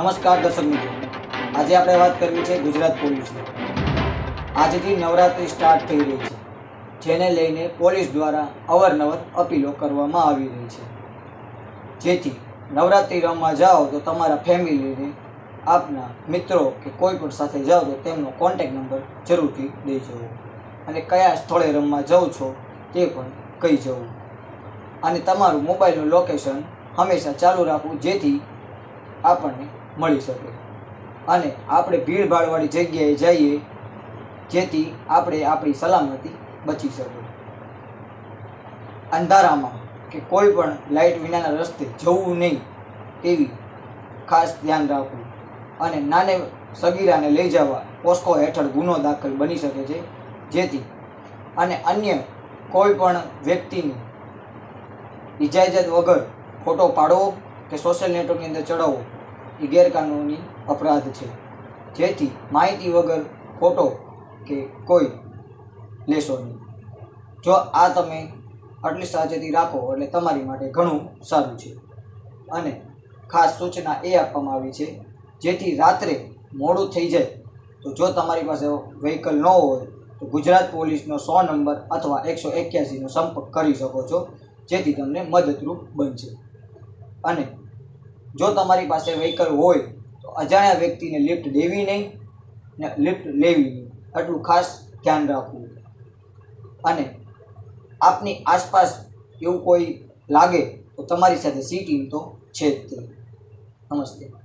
નમસ્કાર દર્શક મિત્રો. આજે આપણે વાત કરવી છે ગુજરાત પોલીસની આજથી નવરાત્રિ સ્ટાર્ટ થઈ રહી છે. જેને લઈને પોલીસ દ્વારા અવારનવાર અપીલો કરવામાં આવી રહી છે. જેથી નવરાત્રિ રમવા જાઓ તો તમારા ફેમિલીને આપના મિત્રો કે કોઈ પણ સાથે જાઓ તો તેમનો કોન્ટેક નંબર જરૂરથી દઈ જવો અને કયા સ્થળે રમવા જાઓ છો તે પણ કહી જવું. અને તમારું મોબાઈલનું લોકેશન હંમેશા ચાલુ રાખવું, જેથી આપણને મળી શકે. અને આપણે ભીડભાડવાળી જગ્યાએ જઈએ, જેથી આપણે આપણી સલામતી બચી શકે અંધારામાં કે કોઈ પણ લાઇટ વિનાના રસ્તે જવું નહીં તેવી ખાસ ધ્યાન રાખવું. અને નાને સગીરાને લઈ જવા પોસ્કો હેઠળ ગુનો દાખલ બની શકે છે, જેથી અને અન્ય કોઈ પણ વ્યક્તિની ઇજાજત વગર ફોટો પાડવો કે સોશિયલ નેટવર્કની અંદર ચડાવવો એ ગેરકાનૂની અપરાધ છે. જેથી માહિતી વગર ફોટો કે કોઈ લેશો નહીં. જો આ તમે આટલી સાવચેતી રાખો, એટલે તમારી માટે ઘણું સારું છે. અને ખાસ સૂચના એ આપવામાં આવી છે, જેથી રાત્રે મોડું થઈ જાય. તો જો તમારી પાસે વ્હીકલ ન હોય, તો ગુજરાત પોલીસનો સો નંબર અથવા એકસો એક્યાસીનો સંપર્ક કરી શકો છો, જેથી તમને મદદરૂપ બનશે. અને જો તમારી પાસે વ્હીકલ હોય, તો અજાણ્યા વ્યક્તિને લિફ્ટ દેવી નહીં ને લિફ્ટ લેવી નહીં. આટલું ખાસ ધ્યાન રાખવું. અને આપની આસપાસ એવું કોઈ લાગે, તો તમારી સાથે સી ટીમ તો છે જ તે. નમસ્તે.